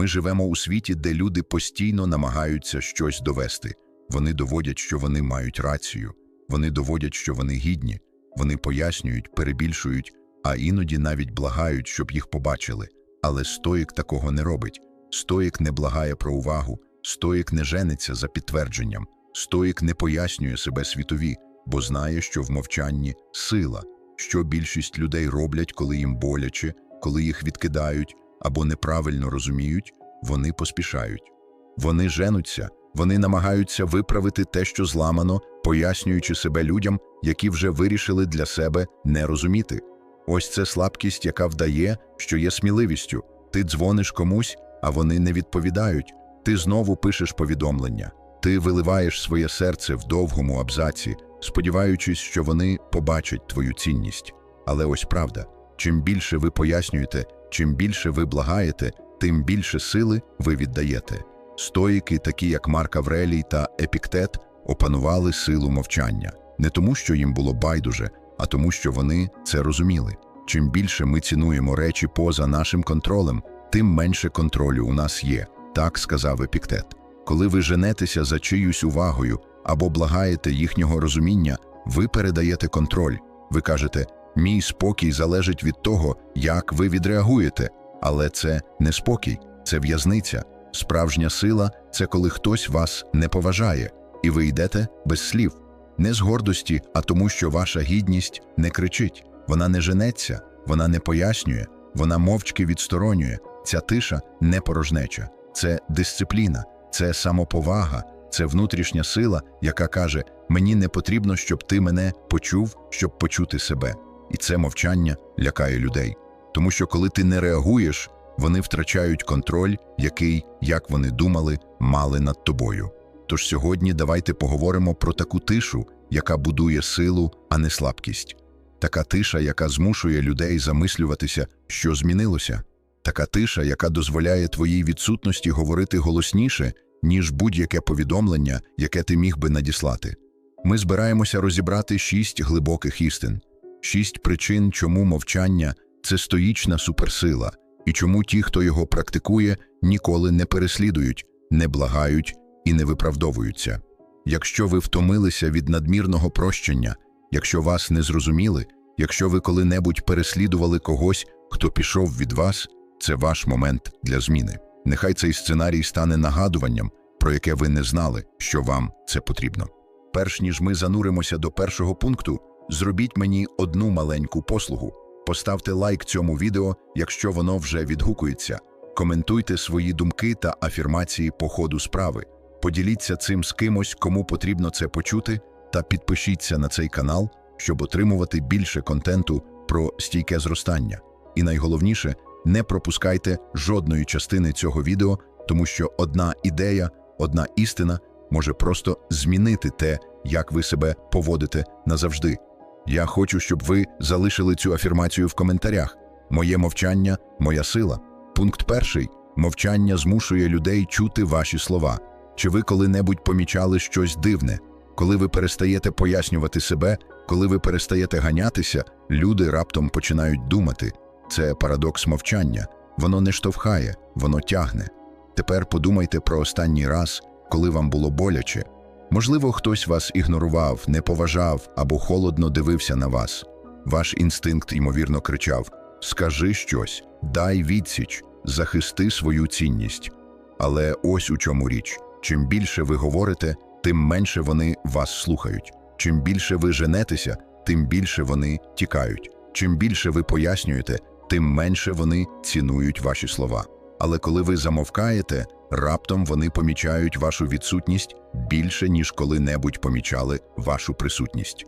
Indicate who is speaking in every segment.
Speaker 1: Ми живемо у світі, де люди постійно намагаються щось довести. Вони доводять, що вони мають рацію, вони доводять, що вони гідні, вони пояснюють, перебільшують, а іноді навіть благають, щоб їх побачили. Але стоїк такого не робить. Стоїк не благає про увагу, стоїк не жениться за підтвердженням, стоїк не пояснює себе світові, бо знає, що в мовчанні сила, що більшість людей роблять, коли їм боляче, коли їх відкидають або неправильно розуміють, вони поспішають. Вони женуться, вони намагаються виправити те, що зламано, пояснюючи себе людям, які вже вирішили для себе не розуміти. Ось це слабкість, яка вдає, що є сміливістю. Ти дзвониш комусь, а вони не відповідають. Ти знову пишеш повідомлення. Ти виливаєш своє серце в довгому абзаці, сподіваючись, що вони побачать твою цінність. Але ось правда: чим більше ви пояснюєте, чим більше ви благаєте, тим більше сили ви віддаєте. Стоїки, такі як Марк Аврелій та Епіктет, опанували силу мовчання не тому, що їм було байдуже, а тому, що вони це розуміли. Чим більше ми цінуємо речі поза нашим контролем, тим менше контролю у нас є, так сказав Епіктет. Коли ви женетеся за чиюсь увагою або благаєте їхнього розуміння, ви передаєте контроль. Ви кажете, мій спокій залежить від того, як ви відреагуєте, але це не спокій, це в'язниця. Справжня сила це коли хтось вас не поважає, і ви йдете без слів. Не з гордості, а тому, що ваша гідність не кричить, вона не женеться, вона не пояснює, вона мовчки відсторонює. Ця тиша не порожнеча, це дисципліна, це самоповага, це внутрішня сила, яка каже: мені не потрібно, щоб ти мене почув, щоб почути себе. І це мовчання лякає людей. Тому що коли ти не реагуєш, вони втрачають контроль, який, як вони думали, мали над тобою. Тож сьогодні давайте поговоримо про таку тишу, яка будує силу, а не слабкість. Така тиша, яка змушує людей замислюватися, що змінилося. Така тиша, яка дозволяє твоїй відсутності говорити голосніше, ніж будь-яке повідомлення, яке ти міг би надіслати. Ми збираємося розібрати шість глибоких істин, шість причин, чому мовчання це стоїчна суперсила, і чому ті, хто його практикує, ніколи не переслідують, не благають і не виправдовуються. Якщо ви втомилися від надмірного прощення, якщо вас не зрозуміли, якщо ви коли-небудь переслідували когось, хто пішов від вас, це ваш момент для зміни. Нехай цей сценарій стане нагадуванням, про яке ви не знали, що вам це потрібно. Перш ніж ми зануримося до першого пункту, зробіть мені одну маленьку послугу. Поставте лайк цьому відео, якщо воно вже відгукується. Коментуйте свої думки та афірмації по ходу справи. Поділіться цим з кимось, кому потрібно це почути, та підпишіться на цей канал, щоб отримувати більше контенту про стійке зростання. І найголовніше, не пропускайте жодної частини цього відео, тому що одна ідея, одна істина може просто змінити те, як ви себе поводите назавжди. Я хочу, щоб ви залишили цю афірмацію в коментарях. Моє мовчання, моя сила. Пункт перший мовчання змушує людей чути ваші слова. Чи ви коли-небудь помічали щось дивне? Коли ви перестаєте пояснювати себе, коли ви перестаєте ганятися, люди раптом починають думати. Це парадокс мовчання. Воно не штовхає, воно тягне. Тепер подумайте про останній раз, коли вам було боляче. Можливо, хтось вас ігнорував, не поважав або холодно дивився на вас. Ваш інстинкт, ймовірно, кричав: Скажи щось, дай відсіч, захисти свою цінність. Але ось у чому річ: чим більше ви говорите, тим менше вони вас слухають. Чим більше ви женетеся, тим більше вони тікають. Чим більше ви пояснюєте, тим менше вони цінують ваші слова. Але коли ви замовкаєте, раптом вони помічають вашу відсутність більше, ніж коли-небудь помічали вашу присутність.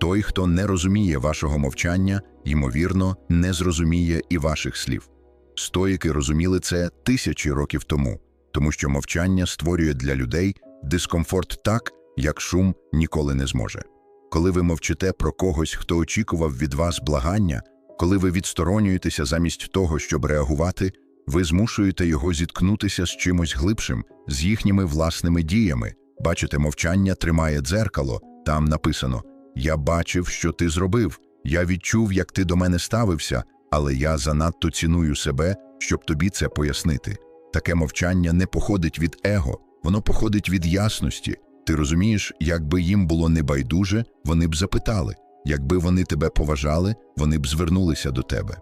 Speaker 1: Той, хто не розуміє вашого мовчання, ймовірно, не зрозуміє і ваших слів. Стоїки розуміли це тисячі років тому, тому що мовчання створює для людей дискомфорт так, як шум ніколи не зможе. Коли ви мовчите про когось, хто очікував від вас благання, коли ви відсторонюєтеся замість того, щоб реагувати, ви змушуєте його зіткнутися з чимось глибшим, з їхніми власними діями. Бачите, мовчання тримає дзеркало, там написано: Я бачив, що ти зробив, я відчув, як ти до мене ставився, але я занадто ціную себе, щоб тобі це пояснити. Таке мовчання не походить від его, воно походить від ясності. Ти розумієш, якби їм було небайдуже, вони б запитали. Якби вони тебе поважали, вони б звернулися до тебе.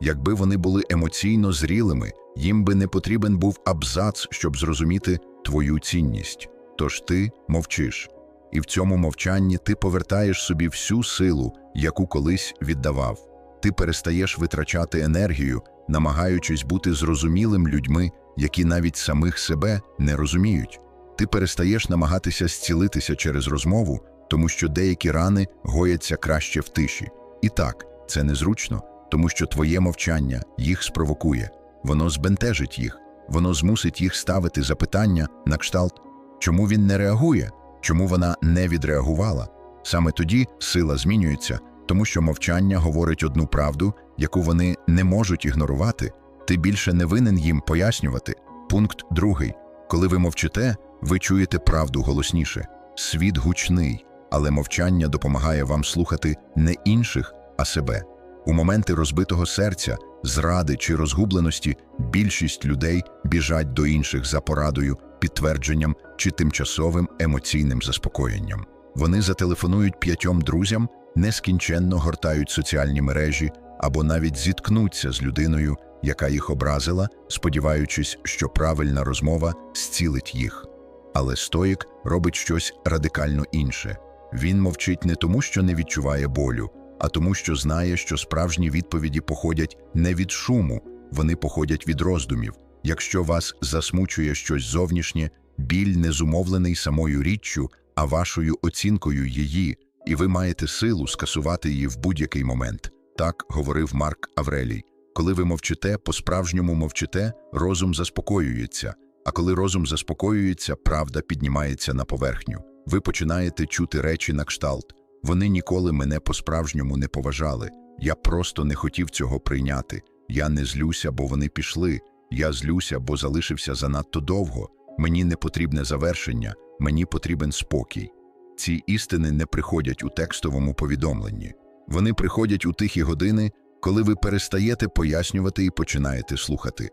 Speaker 1: Якби вони були емоційно зрілими, їм би не потрібен був абзац, щоб зрозуміти твою цінність. Тож ти мовчиш. І в цьому мовчанні ти повертаєш собі всю силу, яку колись віддавав. Ти перестаєш витрачати енергію, намагаючись бути зрозумілим людьми, які навіть самих себе не розуміють. Ти перестаєш намагатися зцілитися через розмову, тому що деякі рани гояться краще в тиші. І так, це незручно, тому що твоє мовчання їх спровокує, воно збентежить їх, воно змусить їх ставити запитання на кшталт, чому він не реагує, чому вона не відреагувала. Саме тоді сила змінюється, тому що мовчання говорить одну правду, яку вони не можуть ігнорувати. Ти більше не винен їм пояснювати. Пункт другий. Коли ви мовчите, ви чуєте правду голосніше. Світ гучний, але мовчання допомагає вам слухати не інших, а себе. У моменти розбитого серця, зради чи розгубленості більшість людей біжать до інших за порадою, підтвердженням чи тимчасовим емоційним заспокоєнням. Вони зателефонують п'ятьом друзям, нескінченно гортають соціальні мережі або навіть зіткнуться з людиною, яка їх образила, сподіваючись, що правильна розмова зцілить їх. Але стоїк робить щось радикально інше. Він мовчить не тому, що не відчуває болю, а тому, що знає, що справжні відповіді походять не від шуму, вони походять від роздумів. Якщо вас засмучує щось зовнішнє, біль не зумовлений самою річчю, а вашою оцінкою її, і ви маєте силу скасувати її в будь-який момент. Так говорив Марк Аврелій. Коли ви мовчите, по-справжньому мовчите, розум заспокоюється. А коли розум заспокоюється, правда піднімається на поверхню. Ви починаєте чути речі на кшталт. Вони ніколи мене по-справжньому не поважали. Я просто не хотів цього прийняти. Я не злюся, бо вони пішли. Я злюся, бо залишився занадто довго. Мені не потрібне завершення, мені потрібен спокій. Ці істини не приходять у текстовому повідомленні. Вони приходять у тихі години, коли ви перестаєте пояснювати і починаєте слухати.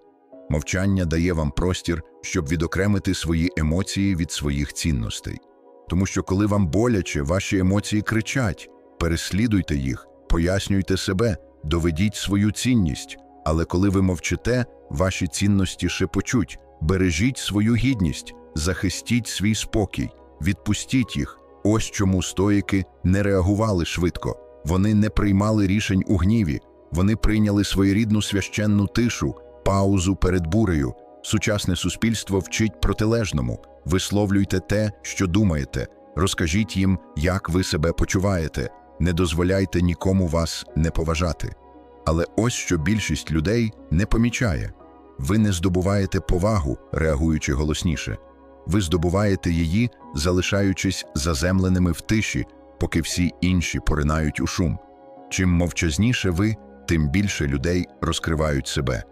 Speaker 1: Мовчання дає вам простір, щоб відокремити свої емоції від своїх цінностей. Тому що, коли вам боляче, ваші емоції кричать, переслідуйте їх, пояснюйте себе, доведіть свою цінність. Але коли ви мовчите, ваші цінності шепочуть, бережіть свою гідність, захистіть свій спокій, відпустіть їх. Ось чому стоїки не реагували швидко. Вони не приймали рішень у гніві, вони прийняли своєрідну священну тишу, паузу перед бурею. Сучасне суспільство вчить протилежному. Висловлюйте те, що думаєте, розкажіть їм, як ви себе почуваєте, не дозволяйте нікому вас не поважати. Але ось що більшість людей не помічає ви не здобуваєте повагу, реагуючи голосніше, ви здобуваєте її, залишаючись заземленими в тиші, поки всі інші поринають у шум. Чим мовчазніше ви, тим більше людей розкривають себе.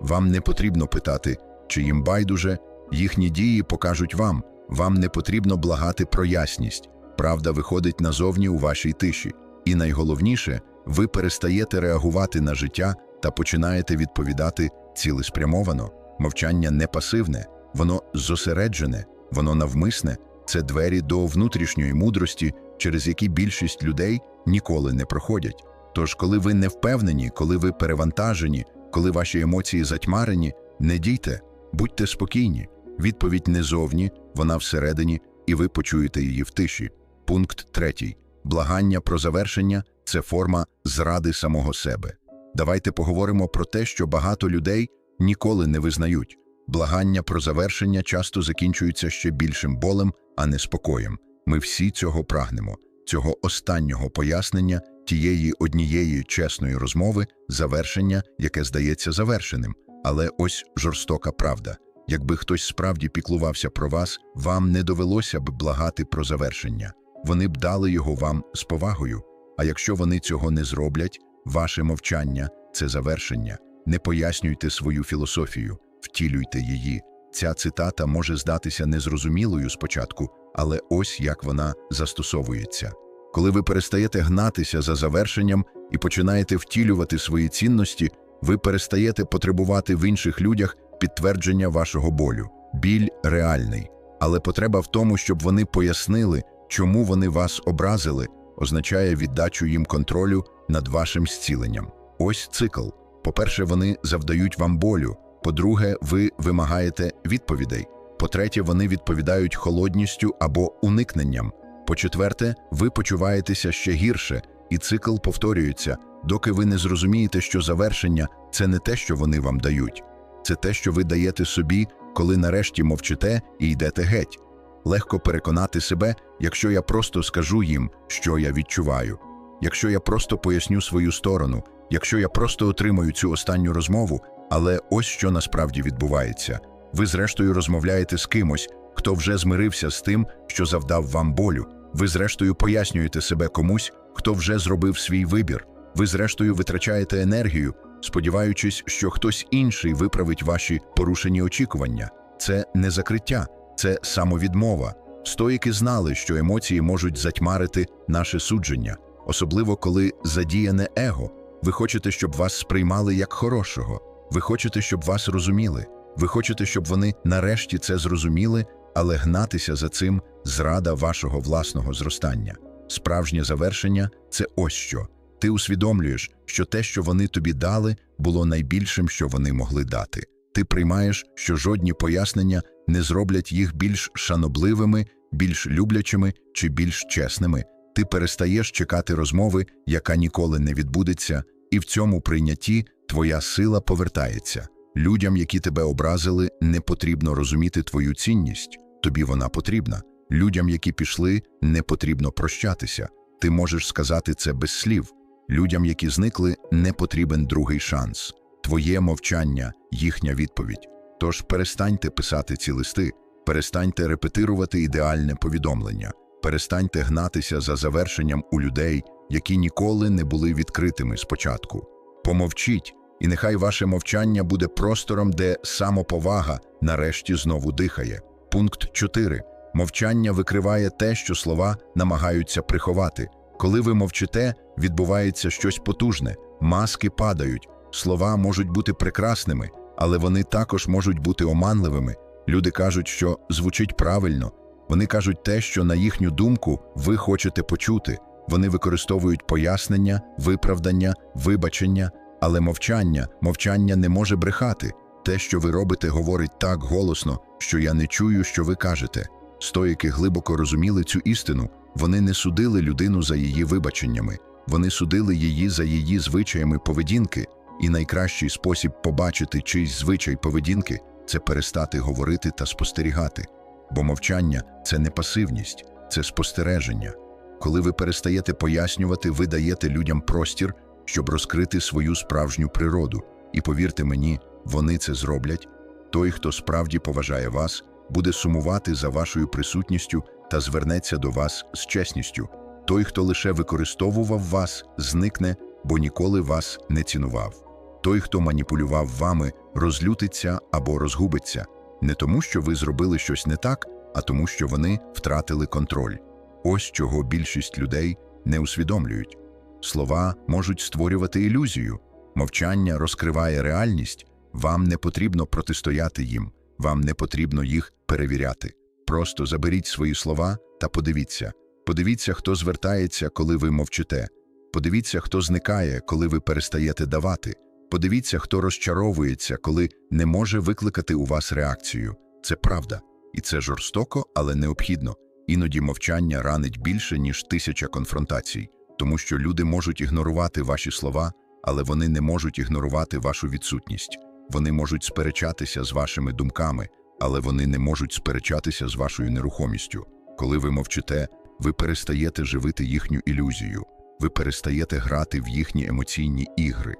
Speaker 1: Вам не потрібно питати, чи їм байдуже, їхні дії покажуть вам, вам не потрібно благати про ясність. Правда виходить назовні у вашій тиші. І найголовніше, ви перестаєте реагувати на життя та починаєте відповідати цілеспрямовано. Мовчання не пасивне, воно зосереджене, воно навмисне, це двері до внутрішньої мудрості, через які більшість людей ніколи не проходять. Тож, коли ви не впевнені, коли ви перевантажені, коли ваші емоції затьмарені, не дійте, будьте спокійні. Відповідь не зовні, вона всередині, і ви почуєте її в тиші. Пункт третій. Благання про завершення це форма зради самого себе. Давайте поговоримо про те, що багато людей ніколи не визнають. Благання про завершення часто закінчуються ще більшим болем, а не спокоєм. Ми всі цього прагнемо, цього останнього пояснення, тієї однієї чесної розмови, завершення, яке здається завершеним. Але ось жорстока правда. Якби хтось справді піклувався про вас, вам не довелося б благати про завершення. Вони б дали його вам з повагою. А якщо вони цього не зроблять, ваше мовчання це завершення. Не пояснюйте свою філософію, втілюйте її. Ця цитата може здатися незрозумілою спочатку, але ось як вона застосовується. Коли ви перестаєте гнатися за завершенням і починаєте втілювати свої цінності, ви перестаєте потребувати в інших людях підтвердження вашого болю. Біль реальний, але потреба в тому, щоб вони пояснили, чому вони вас образили, означає віддачу їм контролю над вашим зціленням. Ось цикл. По-перше, вони завдають вам болю. По-друге, ви вимагаєте відповідей. По-третє, вони відповідають холодністю або уникненням. По-четверте, ви почуваєтеся ще гірше, і цикл повторюється, доки ви не зрозумієте, що завершення це не те, що вони вам дають, це те, що ви даєте собі, коли нарешті мовчите і йдете геть. Легко переконати себе, якщо я просто скажу їм, що я відчуваю, якщо я просто поясню свою сторону, якщо я просто отримаю цю останню розмову, але ось що насправді відбувається. Ви, зрештою, розмовляєте з кимось, хто вже змирився з тим, що завдав вам болю. Ви, зрештою, пояснюєте себе комусь, хто вже зробив свій вибір. Ви, зрештою, витрачаєте енергію, сподіваючись, що хтось інший виправить ваші порушені очікування. Це не закриття, це самовідмова. Стоїки знали, що емоції можуть затьмарити наше судження, особливо коли задіяне его. Ви хочете, щоб вас сприймали як хорошого. Ви хочете, щоб вас розуміли. Ви хочете, щоб вони нарешті це зрозуміли, але гнатися за цим зрада вашого власного зростання. Справжнє завершення це ось що. Ти усвідомлюєш, що те, що вони тобі дали, було найбільшим, що вони могли дати. Ти приймаєш, що жодні пояснення не зроблять їх більш шанобливими, більш люблячими чи більш чесними. Ти перестаєш чекати розмови, яка ніколи не відбудеться, і в цьому прийнятті твоя сила повертається. Людям, які тебе образили, не потрібно розуміти твою цінність, тобі вона потрібна. Людям, які пішли, не потрібно прощатися. Ти можеш сказати це без слів. Людям, які зникли, не потрібен другий шанс. Твоє мовчання, їхня відповідь. Тож перестаньте писати ці листи, перестаньте репетирувати ідеальне повідомлення, перестаньте гнатися за завершенням у людей, які ніколи не були відкритими спочатку. Помовчіть, і нехай ваше мовчання буде простором, де самоповага нарешті знову дихає. Пункт 4. Мовчання викриває те, що слова намагаються приховати. Коли ви мовчите, відбувається щось потужне, маски падають, слова можуть бути прекрасними, але вони також можуть бути оманливими. Люди кажуть, що звучить правильно. Вони кажуть те, що, на їхню думку, ви хочете почути. Вони використовують пояснення, виправдання, вибачення, але мовчання, мовчання не може брехати. Те, що ви робите, говорить так голосно, що я не чую, що ви кажете. Стоїки глибоко розуміли цю істину. Вони не судили людину за її вибаченнями, вони судили її за її звичаями поведінки, і найкращий спосіб побачити чийсь звичай поведінки це перестати говорити та спостерігати. Бо мовчання це не пасивність, це спостереження. Коли ви перестаєте пояснювати, ви даєте людям простір, щоб розкрити свою справжню природу. І повірте мені, вони це зроблять. Той, хто справді поважає вас, буде сумувати за вашою присутністю та звернеться до вас з чесністю. Той, хто лише використовував вас, зникне, бо ніколи вас не цінував. Той, хто маніпулював вами, розлютиться або розгубиться, не тому, що ви зробили щось не так, а тому, що вони втратили контроль. Ось чого більшість людей не усвідомлюють. Слова можуть створювати ілюзію, мовчання розкриває реальність, вам не потрібно протистояти їм, вам не потрібно їх перевіряти. Просто заберіть свої слова та подивіться. Подивіться, хто звертається, коли ви мовчите. Подивіться, хто зникає, коли ви перестаєте давати. Подивіться, хто розчаровується, коли не може викликати у вас реакцію. Це правда, і це жорстоко, але необхідно. Іноді мовчання ранить більше, ніж тисяча конфронтацій, тому що люди можуть ігнорувати ваші слова, але вони не можуть ігнорувати вашу відсутність. Вони можуть сперечатися з вашими думками, але вони не можуть сперечатися з вашою нерухомістю. Коли ви мовчите, ви перестаєте живити їхню ілюзію, ви перестаєте грати в їхні емоційні ігри.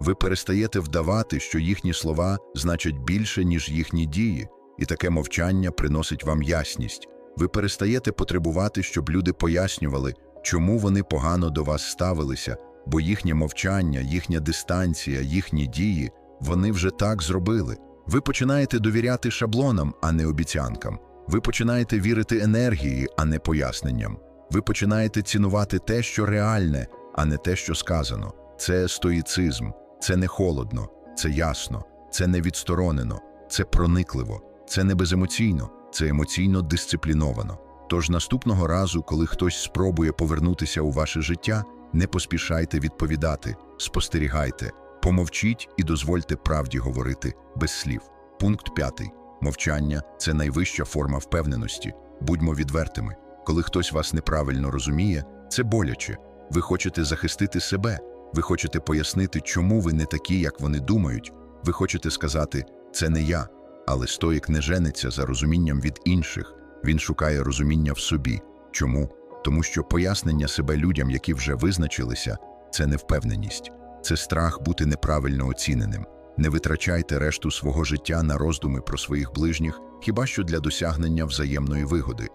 Speaker 1: Ви перестаєте вдавати, що їхні слова значать більше, ніж їхні дії, і таке мовчання приносить вам ясність. Ви перестаєте потребувати, щоб люди пояснювали, чому вони погано до вас ставилися, бо їхнє мовчання, їхня дистанція, їхні дії вони вже так зробили. Ви починаєте довіряти шаблонам, а не обіцянкам. Ви починаєте вірити енергії, а не поясненням. Ви починаєте цінувати те, що реальне, а не те, що сказано. Це стоїцизм, це не холодно, це ясно, це не відсторонено. це проникливо, це не беземоційно, це емоційно дисципліновано. Тож наступного разу, коли хтось спробує повернутися у ваше життя, не поспішайте відповідати, спостерігайте, помовчіть і дозвольте правді говорити без слів. Пункт п'ятий. Мовчання це найвища форма впевненості. Будьмо відвертими. Коли хтось вас неправильно розуміє, це боляче. Ви хочете захистити себе, ви хочете пояснити, чому ви не такі, як вони думають. Ви хочете сказати це не я, але стоїк не жениться за розумінням від інших. Він шукає розуміння в собі. Чому? Тому що пояснення себе людям, які вже визначилися, це невпевненість, це страх бути неправильно оціненим. Не витрачайте решту свого життя на роздуми про своїх ближніх, хіба що для досягнення взаємної вигоди.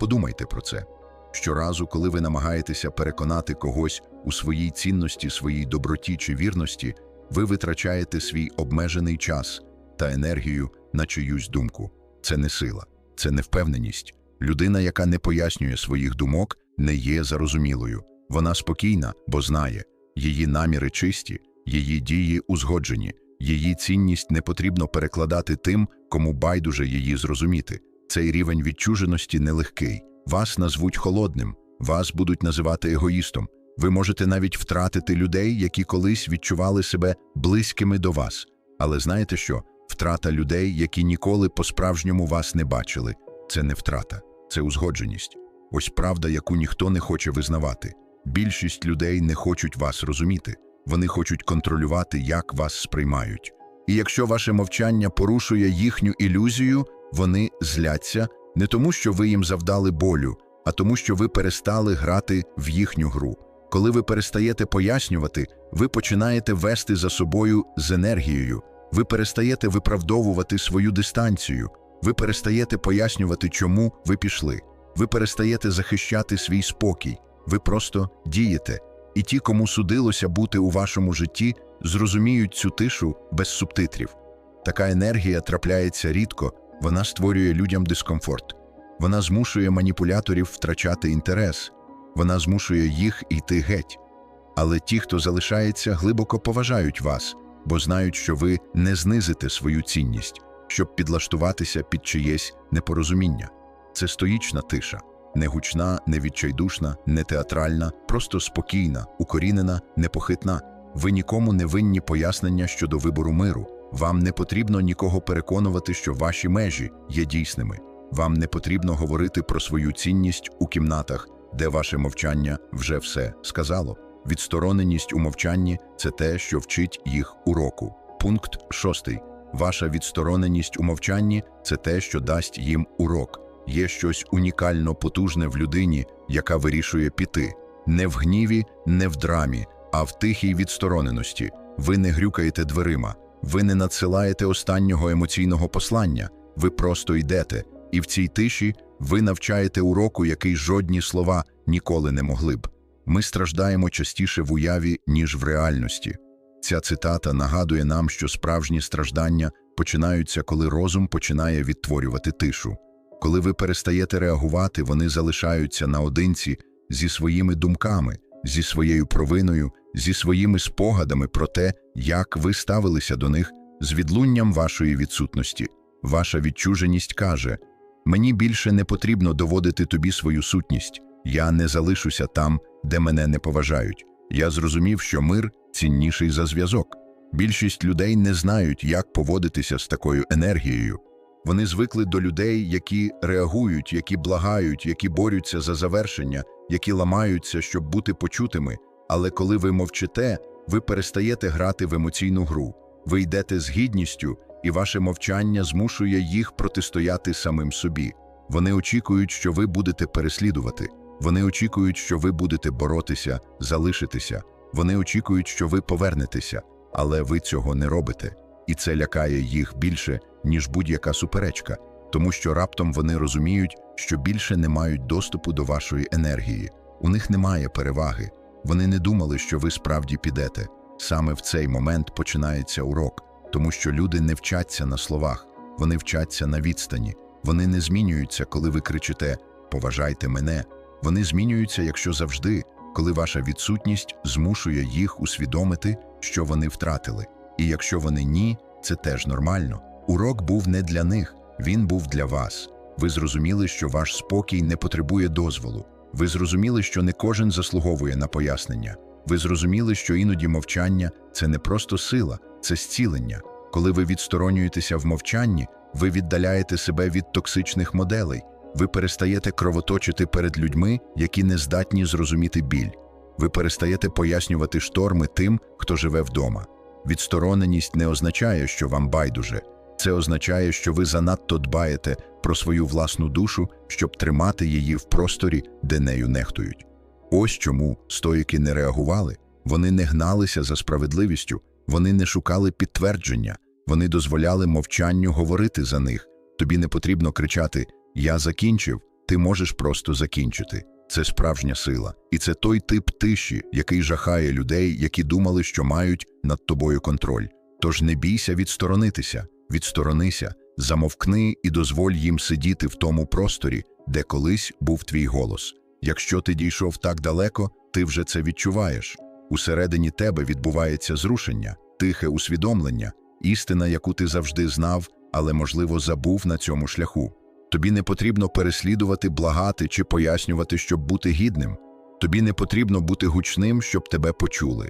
Speaker 1: Подумайте про це. Щоразу, коли ви намагаєтеся переконати когось у своїй цінності, своїй доброті чи вірності, ви витрачаєте свій обмежений час та енергію на чиюсь думку. Це не сила, це невпевненість. Людина, яка не пояснює своїх думок, не є зарозумілою. Вона спокійна, бо знає, її наміри чисті, її дії узгоджені, її цінність не потрібно перекладати тим, кому байдуже її зрозуміти. Цей рівень відчуженості нелегкий. Вас назвуть холодним, вас будуть називати егоїстом. Ви можете навіть втратити людей, які колись відчували себе близькими до вас. Але знаєте що? Втрата людей, які ніколи по-справжньому вас не бачили, це не втрата, це узгодженість. Ось правда, яку ніхто не хоче визнавати. Більшість людей не хочуть вас розуміти, вони хочуть контролювати, як вас сприймають. І якщо ваше мовчання порушує їхню ілюзію, вони зляться не тому, що ви їм завдали болю, а тому, що ви перестали грати в їхню гру. Коли ви перестаєте пояснювати, ви починаєте вести за собою з енергією, ви перестаєте виправдовувати свою дистанцію, ви перестаєте пояснювати, чому ви пішли, ви перестаєте захищати свій спокій, ви просто дієте. І ті, кому судилося бути у вашому житті, зрозуміють цю тишу без субтитрів. Така енергія трапляється рідко, вона створює людям дискомфорт, вона змушує маніпуляторів втрачати інтерес, вона змушує їх йти геть. Але ті, хто залишається, глибоко поважають вас, бо знають, що ви не знизите свою цінність, щоб підлаштуватися під чиєсь непорозуміння. Це стоїчна тиша, не гучна, не відчайдушна, не театральна, просто спокійна, укорінена, непохитна. Ви нікому не винні пояснення щодо вибору миру. Вам не потрібно нікого переконувати, що ваші межі є дійсними. Вам не потрібно говорити про свою цінність у кімнатах, де ваше мовчання вже все сказало. Відстороненість у мовчанні це те, що вчить їх уроку. Пункт шостий. Ваша відстороненість у мовчанні це те, що дасть їм урок. Є щось унікально потужне в людині, яка вирішує піти. Не в гніві, не в драмі, а в тихій відстороненості. Ви не грюкаєте дверима, ви не надсилаєте останнього емоційного послання, ви просто йдете, і в цій тиші ви навчаєте уроку, який жодні слова ніколи не могли б. Ми страждаємо частіше в уяві, ніж в реальності. Ця цитата нагадує нам, що справжні страждання починаються, коли розум починає відтворювати тишу. Коли ви перестаєте реагувати, вони залишаються наодинці зі своїми думками, зі своєю провиною, зі своїми спогадами про те, як ви ставилися до них з відлунням вашої відсутності. Ваша відчуженість каже: мені більше не потрібно доводити тобі свою сутність, я не залишуся там, де мене не поважають. Я зрозумів, що мир цінніший за зв'язок. Більшість людей не знають, як поводитися з такою енергією. Вони звикли до людей, які реагують, які благають, які борються за завершення, які ламаються, щоб бути почутими. Але коли ви мовчите, ви перестаєте грати в емоційну гру, ви йдете з гідністю, і ваше мовчання змушує їх протистояти самим собі. Вони очікують, що ви будете переслідувати. Вони очікують, що ви будете боротися, залишитися. Вони очікують, що ви повернетеся, але ви цього не робите. І це лякає їх більше, ніж будь-яка суперечка, тому що раптом вони розуміють, що більше не мають доступу до вашої енергії. У них немає переваги. Вони не думали, що ви справді підете. Саме в цей момент починається урок, тому що люди не вчаться на словах, вони вчаться на відстані. Вони не змінюються, коли ви кричите Поважайте мене. Вони змінюються, якщо завжди, коли ваша відсутність змушує їх усвідомити, що вони втратили. І якщо вони ні, це теж нормально. Урок був не для них, він був для вас. Ви зрозуміли, що ваш спокій не потребує дозволу. Ви зрозуміли, що не кожен заслуговує на пояснення. Ви зрозуміли, що іноді мовчання це не просто сила, це зцілення. Коли ви відсторонюєтеся в мовчанні, ви віддаляєте себе від токсичних моделей, ви перестаєте кровоточити перед людьми, які не здатні зрозуміти біль. Ви перестаєте пояснювати шторми тим, хто живе вдома. Відстороненість не означає, що вам байдуже. Це означає, що ви занадто дбаєте про свою власну душу, щоб тримати її в просторі, де нею нехтують. Ось чому стоїки не реагували, вони не гналися за справедливістю, вони не шукали підтвердження, вони дозволяли мовчанню говорити за них. Тобі не потрібно кричати Я закінчив, ти можеш просто закінчити. Це справжня сила, і це той тип тиші, який жахає людей, які думали, що мають над тобою контроль. Тож не бійся відсторонитися, відсторонися, замовкни і дозволь їм сидіти в тому просторі, де колись був твій голос. Якщо ти дійшов так далеко, ти вже це відчуваєш. Усередині тебе відбувається зрушення, тихе усвідомлення, істина, яку ти завжди знав, але, можливо, забув на цьому шляху. Тобі не потрібно переслідувати, благати чи пояснювати, щоб бути гідним. Тобі не потрібно бути гучним, щоб тебе почули.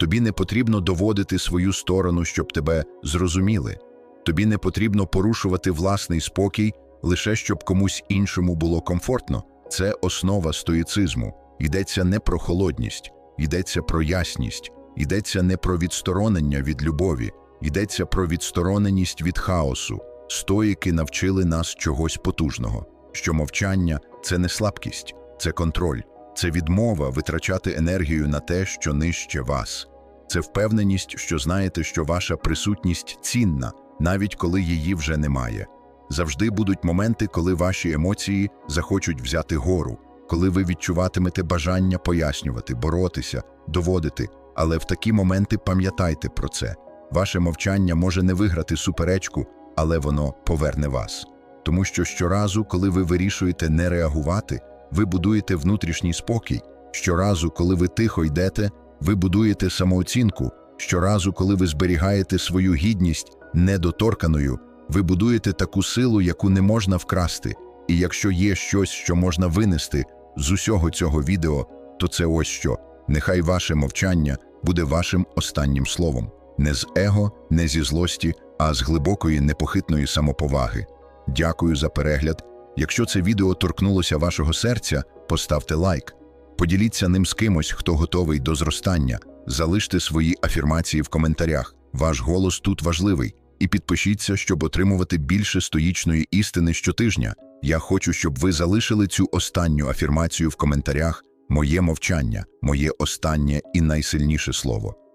Speaker 1: Тобі не потрібно доводити свою сторону, щоб тебе зрозуміли. Тобі не потрібно порушувати власний спокій лише щоб комусь іншому було комфортно. Це основа стоїцизму. Йдеться не про холодність, йдеться про ясність, йдеться не про відсторонення від любові, йдеться про відстороненість від хаосу. Стоїки навчили нас чогось потужного, що мовчання це не слабкість, це контроль, це відмова витрачати енергію на те, що нижче вас. Це впевненість, що знаєте, що ваша присутність цінна, навіть коли її вже немає. Завжди будуть моменти, коли ваші емоції захочуть взяти гору, коли ви відчуватимете бажання пояснювати, боротися, доводити. Але в такі моменти пам'ятайте про це. Ваше мовчання може не виграти суперечку, але воно поверне вас. Тому що щоразу, коли ви вирішуєте не реагувати, ви будуєте внутрішній спокій. Щоразу, коли ви тихо йдете, ви будуєте самооцінку. Щоразу, коли ви зберігаєте свою гідність недоторканою, ви будуєте таку силу, яку не можна вкрасти. І якщо є щось, що можна винести з усього цього відео, то це ось що. Нехай ваше мовчання буде вашим останнім словом. Не з его, не зі злості, а з глибокої непохитної самоповаги. Дякую за перегляд. Якщо це відео торкнулося вашого серця, поставте лайк. Поділіться ним з кимось, хто готовий до зростання. Залиште свої афірмації в коментарях. Ваш голос тут важливий. І підпишіться, щоб отримувати більше стоїчної істини щотижня. Я хочу, щоб ви залишили цю останню афірмацію в коментарях. Моє мовчання, моє останнє і найсильніше слово.